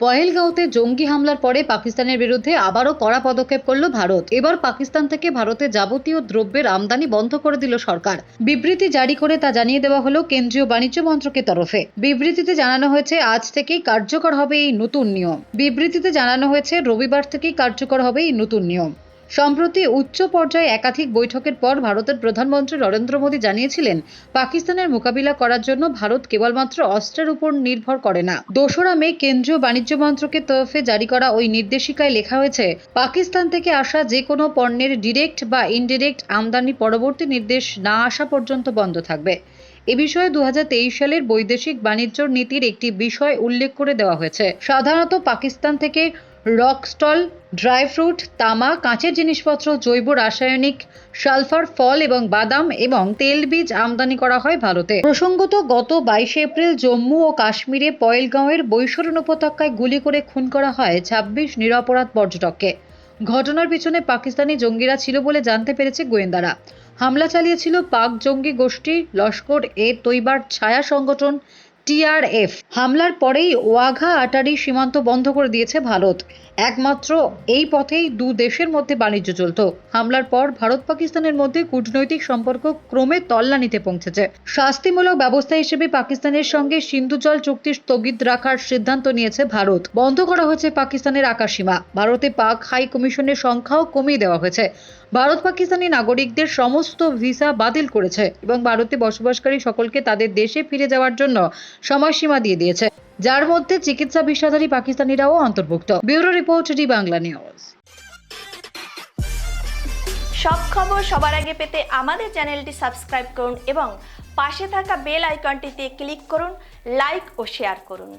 পহেলগাঁওতে জঙ্গি হামলার পরে পাকিস্তানের বিরুদ্ধে আবারও কড়া পদক্ষেপ করল ভারত। এবার পাকিস্তান থেকে ভারতে যাবতীয় দ্রব্যের আমদানি বন্ধ করে দিল সরকার। বিবৃতি জারি করে তা জানিয়ে দেওয়া হলো কেন্দ্রীয় বাণিজ্য মন্ত্রকের তরফে। বিবৃতিতে জানানো হয়েছে, আজ থেকেই কার্যকর হবে এই নতুন নিয়ম। বিবৃতিতে জানানো হয়েছে, রবিবার থেকেই কার্যকর হবে এই নতুন নিয়ম। সম্প্রতি উচ্চ পর্যায়ে একাধিক বৈঠকের পর ভারতের প্রধানমন্ত্রী নরেন্দ্র মোদী জানিয়েছিলেন, পাকিস্তানের মোকাবিলা করার জন্য ভারত কেবলমাত্র অস্ত্রের উপর নির্ভর করে না। দোসরা মে কেন্দ্রীয় বাণিজ্য মন্ত্রকের তরফে জারি করা ওই নির্দেশিকায় লেখা হয়েছে, পাকিস্তান থেকে আসা যে কোনো পণ্যের ডিরেক্ট বা ইনডিরেক্ট আমদানি পরবর্তী নির্দেশ না আসা পর্যন্ত বন্ধ থাকবে। এ বিষয়ে দুহাজার তেইশ সালের বৈদেশিক বাণিজ্য নীতির একটি বিষয় উল্লেখ করে দেওয়া হয়েছে। সাধারণত পাকিস্তান থেকে রক স্টল, ড্রাই ফ্রুট, তামা, কাঁচের জিনিসপত্র, জৈব রাসায়নিক, সালফার, ফল এবং বাদাম এবং তেলবীজ আমদানি করা হয় ভারতে। প্রসঙ্গত, গত বাইশে এপ্রিল জম্মু ও কাশ্মীরে পয়েলগাঁওয়ের বৈশরণ উপত্যকায় গুলি করে খুন করা হয় ছাব্বিশ নিরপরাধ পর্যটককে। ঘটনার পিছনে পাকিস্তানি জঙ্গিরা ছিল বলে জানতে পেরেছে গোয়েন্দারা। হামলা চালিয়েছিল পাক জঙ্গি গোষ্ঠী লস্কর এ তৈবার ছায়া সংগঠন টিআরএফ। হামলার পরেই ওয়াঘা আটারি সীমান্ত বন্ধ করে দিয়েছে ভারত। একমাত্র এই পথেই দু দেশের মধ্যে বাণিজ্য চলত। হামলার পর ভারত পাকিস্তানের মধ্যে কূটনৈতিক সম্পর্ক ক্রমে তল্লানিতে পৌঁছেছে। শাস্তিমূলক ব্যবস্থা হিসেবে পাকিস্তানের সঙ্গে সিন্ধু জল চুক্তি স্থগিত রাখার সিদ্ধান্ত নিয়েছে ভারত। বন্ধ করা হয়েছে পাকিস্তানের আকাশসীমা। ভারতে পাক হাই কমিশনের সংখ্যাও কমিয়ে দেওয়া হয়েছে। ভারত পাকিস্তানি নাগরিকদের সমস্ত ভিসা বাতিল করেছে এবং ভারতে বসবাসকারী সকলকে তাদের দেশে ফিরে যাওয়ার জন্য সময়সীমা দিয়ে দিয়েছে। যার মধ্যে চিকিৎসা ভিসাধারী পাকিস্তানিরাও অন্তর্ভুক্ত। Bureau report, D Bangla news. সব খবর সবার আগে পেতে আমাদের চ্যানেলটি সাবস্ক্রাইব করুন এবং পাশে থাকা বেল আইকনটিতে ক্লিক করুন, লাইক ও শেয়ার করুন।